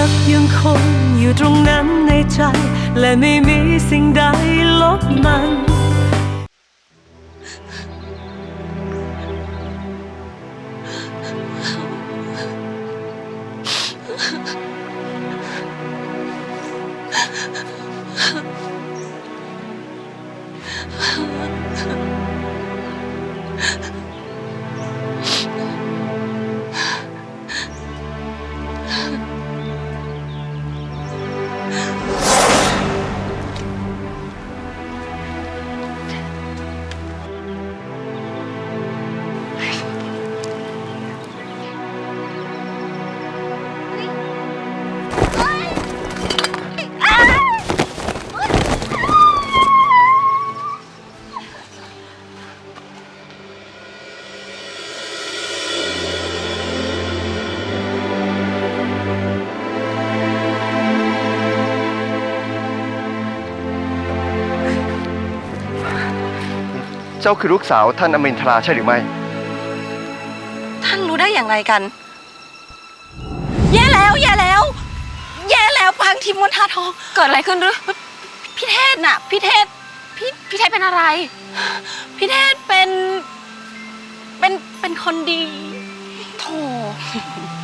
รักยังคงอยู่ตรงนั้นในใจ และไม่มีสิ่งใดลบมัน เจ้าคือลูกสาวท่านอมินทราใช่หรือไม่ ท่านรู้ได้อย่างไรกัน แย่แล้ว แย่แล้ว แย่แล้วปางทิมมนทาทอง เกิดอะไรขึ้นหรือพี่เทศน่ะ พี่เทศ พี่พี่เทศเป็นอะไร พี่เทศเป็น เป็นเป็นคนดีโธ่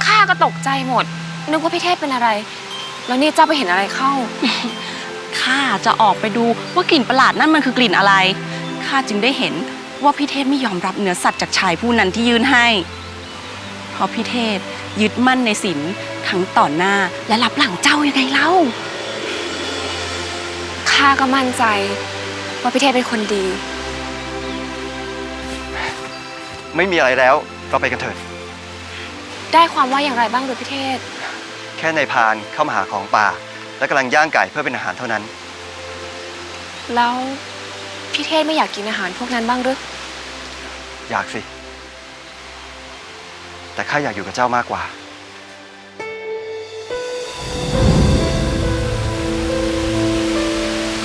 ข้าก็ตกใจหมด นึกว่าพี่เทศเป็นอะไร แล้วนี่เจ้าไปเห็นอะไรเข้า ข้าจะออกไปดูว่ากลิ่นประหลาดนั่นมันคือกลิ่นอะไร ข้าจึงได้เห็นว่าพี่เทศไม่ยอมรับเนื้อสัตว์จากชายผู้นั้นที่ยื่นให้ เพราะพี่เทศยึดมั่นในศีลทั้งต่อหน้าและรับหลังเจ้ายังไงเล่า ข้าก็มั่นใจว่าพี่เทศเป็นคนดี ไม่มีอะไรแล้วเราไปกันเถิด ได้ความว่าอย่างไรบ้างหรือพี่เทศแค่ในายพรานเข้ามาหาของป่า และกำลังย่างไก่เพื่อเป็นอาหารเท่านั้น แล้ว พี่เทศไม่อยากกินอาหารพวกนั้นบ้างหรือ อยากสิ แต่ข้าอยากอยู่กับเจ้ามากกว่า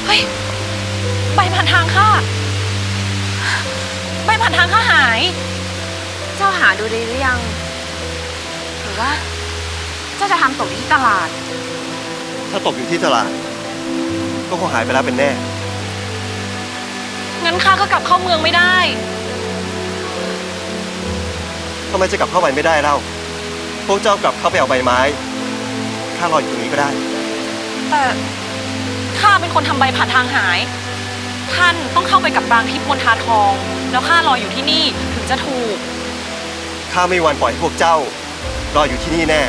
เฮ้ย ใบผ่านทางข้า ใบผ่านทางข้าหาย เจ้าหาดูดีหรือยัง หรือว่า เจ้าจะทำตกอยู่ที่ตลาด ถ้าตกอยู่ที่ตลาด ก็คงหายไปแล้วเป็นแน่ งั้นข้าก็กลับเข้าเมืองไม่ได้ ทำไมจะกลับเข้าไปไม่ได้เล่า พวกเจ้ากลับเข้าไปเอาใบไม้ ข้ารออยู่ตรงนี้ก็ได้ แต่ข้าเป็นคนทำใบผ่านทางหาย ท่านต้องเข้าไปกับปรางทิพย์มนทาทอง แล้วข้ารออยู่ที่นี่ถึงจะถูก ข้าไม่มีวันปล่อยให้พวกเจ้ารออยู่ที่นี่แน่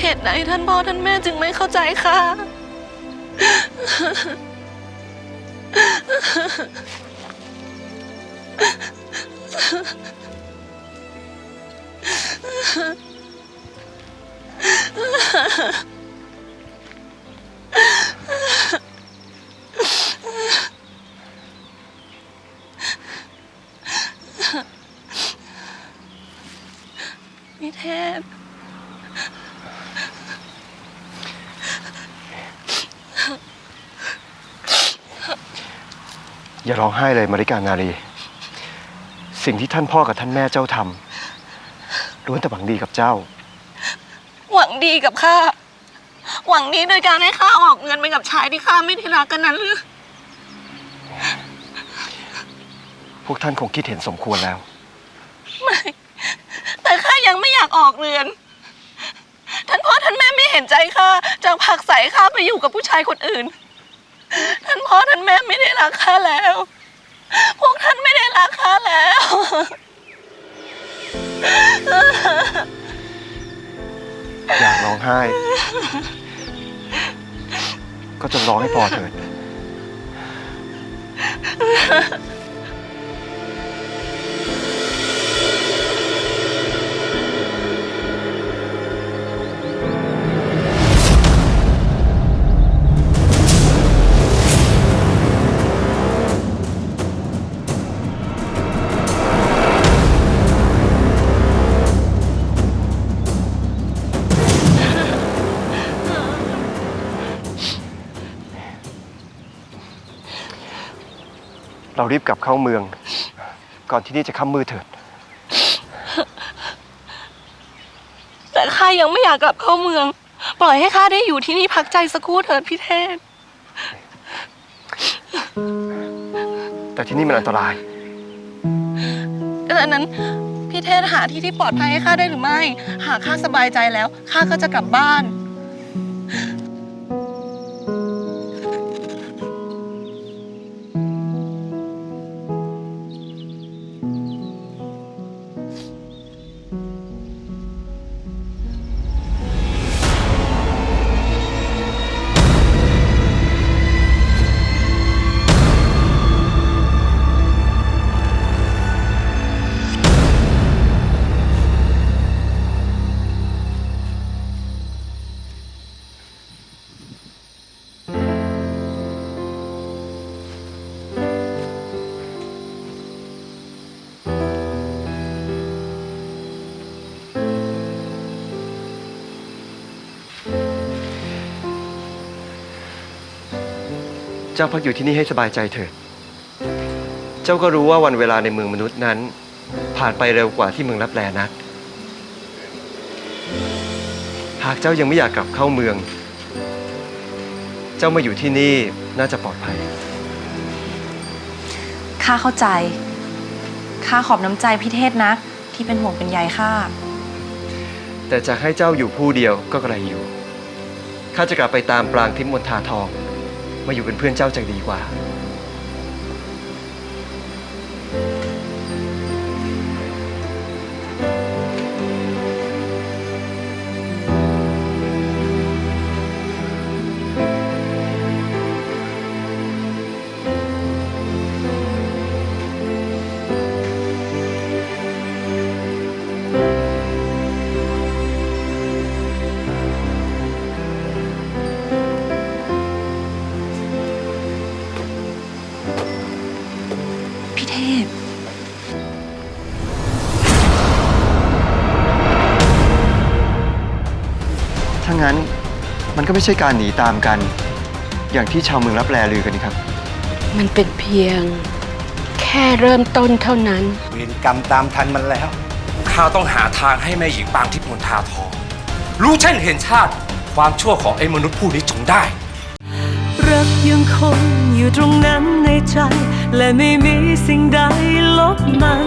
เหตุใดท่านพ่อท่านแม่จึงไม่เข้าใจคะ นิเทศ อย่าร้องไห้เลยมาริกานารี สิ่งที่ท่านพ่อกับท่านแม่เจ้าทำล้วนแต่หวังดีกับเจ้า หวังดีกับข้า หวังดีโดยการให้ข้าออกเงินไปกับชายที่ข้าไม่ได้รักกันนั้นหรือ พวกท่านคงคิดเห็นสมควรแล้ว ไม่ แต่ข้ายังไม่อยากออกเรือน ท่านพ่อท่านแม่ไม่เห็นใจข้าจะผลักใส่ข้าไปอยู่กับผู้ชายคนอื่น ท่านพ่อท่านแม่ไม่ได้รักข้าแล้ว พวกท่านไม่ได้รักข้าแล้ว อยากร้องไห้ ก็จงร้องให้พอเถิด เรารีบกลับเข้าเมือง ก่อนที่นี่จะค่ำมืดเถิด แต่ข้ายังไม่อยากกลับเข้าเมือง ปล่อยให้ข้าได้อยู่ที่นี่พักใจสักครู่เถิดพี่เทพแต่ที่นี่มันอันตรายดังนั้นพี่เทศหาที่ที่ปลอดภัยให้ข้าได้หรือไม่ หากข้าสบายใจแล้วข้าก็จะกลับบ้าน จ้าพักอยู่ที่นี่ให้สบายใจเถิด เจ้าก็รู้ว่าวันเวลาในเมืองมนุษย์นั้น ผ่านไปเร็วกว่าที่เมืองรับแลนัก หากเจ้ายังไม่อยากกลับเข้าเมือง เจ้ามาอยู่ที่นี่น่าจะปลอดภัย ข้าเข้าใจ ข้าขอบน้ำใจพี่เทศนะที่เป็นห่วงเป็นใยข้า แต่จะให้เจ้าอยู่ผู้เดียวก็กระไรอยู่ ข้าจะกลับไปตามปรางทิพย์มนทาทอง มาอยู่เป็นเพื่อนเจ้าจะดีกว่า ถ้างั้นมันก็ไม่ใช่การหนีตามกัน อย่างที่ชาวเมืองรับแลลือกันนี่ครับ มันเป็นเพียง แค่เริ่มต้นเท่านั้น เวรกรรมตามทันมันแล้ว ข้าต้องหาทางให้แม่หญิงปางทิพย์มนทาทอง รู้เช่นเห็นชาติความชั่วของไอ้มนุษย์ผู้นี้จงได้ รักยังคงอยู่ตรงนั้นในใจ และไม่มีสิ่งใดลบมัน